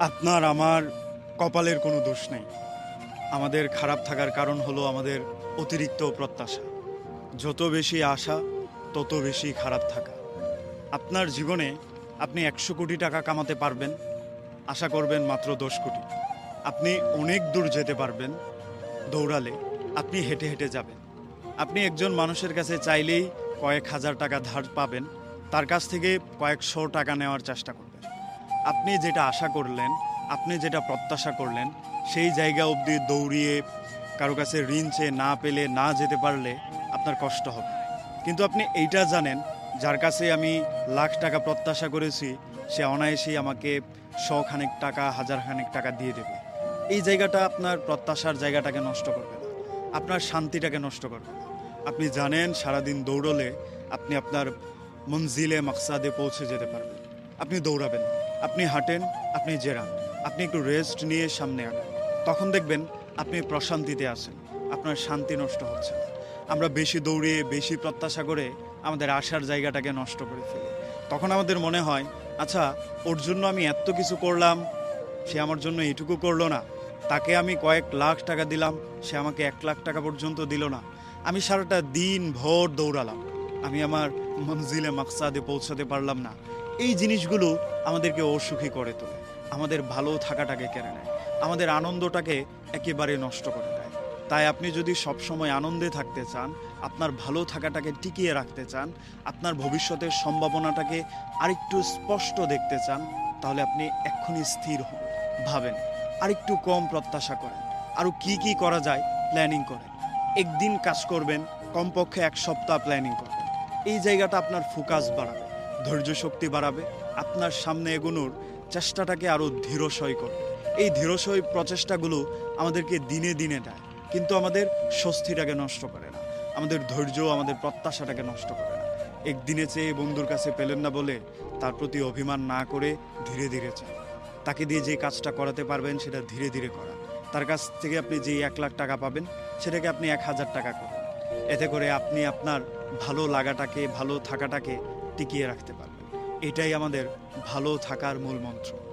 আপনার আমার কপালের কোনো দোষ নেই। আমাদের খারাপ থাকার কারণ হলো আমাদের অতিরিক্ত প্রত্যাশা। যত বেশি আশা, তত বেশি খারাপ থাকা। আপনার জীবনে আপনি একশো কোটি টাকা কামাতে পারবেন, আশা করবেন মাত্র দশ কোটি। আপনি অনেক দূর যেতে পারবেন, দৌড়ালে আপনি হেঁটে হেঁটে যাবেন। আপনি একজন মানুষের কাছে চাইলেই কয়েক হাজার টাকা ধার পাবেন, তার কাছ থেকে কয়েকশো টাকা নেওয়ার চেষ্টা করবেন। আপনি যেটা আশা করলেন, আপনি যেটা প্রত্যাশা করলেন, সেই জায়গা অবধি দৌড়িয়ে কারও কাছে ঋণ চেয়ে না পেলে, না যেতে পারলে আপনার কষ্ট হবে। কিন্তু আপনি এইটা জানেন, যার কাছে আমি লাখ টাকা প্রত্যাশা করেছি, সে অনায়াসেই আমাকে শখানেক টাকা হাজার খানেক টাকা দিয়ে দেবে। এই জায়গাটা আপনার প্রত্যাশার জায়গাটাকে নষ্ট করবে না। আপনার শান্তিটাকে নষ্ট করবে না। আপনি জানেন, সারাদিন দৌড়লে আপনি আপনার মঞ্জিলে, মাকসাদে পৌঁছে যেতে পারবেন। আপনি দৌড়াবেন, আপনি হাঁটেন, আপনি জেরান, আপনি একটু রেস্ট নিয়ে সামনে আগান। তখন দেখবেন আপনি প্রশান্তিতে আছেন, আপনার শান্তি নষ্ট হচ্ছে আমরা বেশি দৌড়িয়ে, বেশি প্রত্যাশা করে আমাদের আশার জায়গাটাকে নষ্ট করে ফেলি। তখন আমাদের মনে হয় আচ্ছা ওর জন্য আমি এত কিছু করলাম, সে আমার জন্য এটুকু করল না। তাকে আমি কয়েক লাখ টাকা দিলাম, সে আমাকে এক লাখ টাকা পর্যন্ত দিল না। আমি সারাটা দিন ভোর দৌড়ালাম। আমি আমার মঞ্জিলে, মাকসাদে পৌঁছাতে পারলাম না। এই জিনিসগুলো আমাদেরকে অসুখী করে তোলে, আমাদের ভালো থাকাটাকে কেড়ে নেয়, আমাদের আনন্দটাকে একেবারে নষ্ট করে দেয়। তাই আপনি যদি সবসময় আনন্দে থাকতে চান, আপনার ভালো থাকাটাকে টিকিয়ে রাখতে চান, আপনার ভবিষ্যতের সম্ভাবনাটাকে আরেকটু স্পষ্ট দেখতে চান, তাহলে আপনি এক্ষুনি স্থির হন, ভাবেন, আরেকটু কম প্রত্যাশা করেন, আরও কি কি করা যায় প্ল্যানিং করেন। একদিন কাজ করবেন, কমপক্ষে এক সপ্তাহ প্ল্যানিং করবেন। এই জায়গাটা আপনার ফোকাস বাড়াবে। ধৈর্য শক্তি বাড়াবে, আপনার সামনে এগোনোর চেষ্টাটাকে আরও ধীরসই করবে। এই ধীরসই প্রচেষ্টাগুলো আমাদেরকে দিনে দিনে দেয়, কিন্তু আমাদের স্বস্তিটাকে নষ্ট করে না, আমাদের ধৈর্য, আমাদের প্রত্যাশাটাকে নষ্ট করে না। একদিনে চেয়ে বন্ধুর কাছে পেলেন না বলে তার প্রতি অভিমান না করে ধীরে ধীরে চান। তাকে দিয়ে যে কাজটা করাতে পারবেন সেটা ধীরে ধীরে করা তার কাছ থেকে আপনি যে এক লাখ টাকা পাবেন, সেটাকে আপনি এক হাজার টাকা করেন। এতে করে আপনি আপনার ভালো লাগাটাকে, ভালো থাকাটাকে টিকিয়ে রাখতে পারবেন। এটাই আমাদের ভালো থাকার মূল মন্ত্র।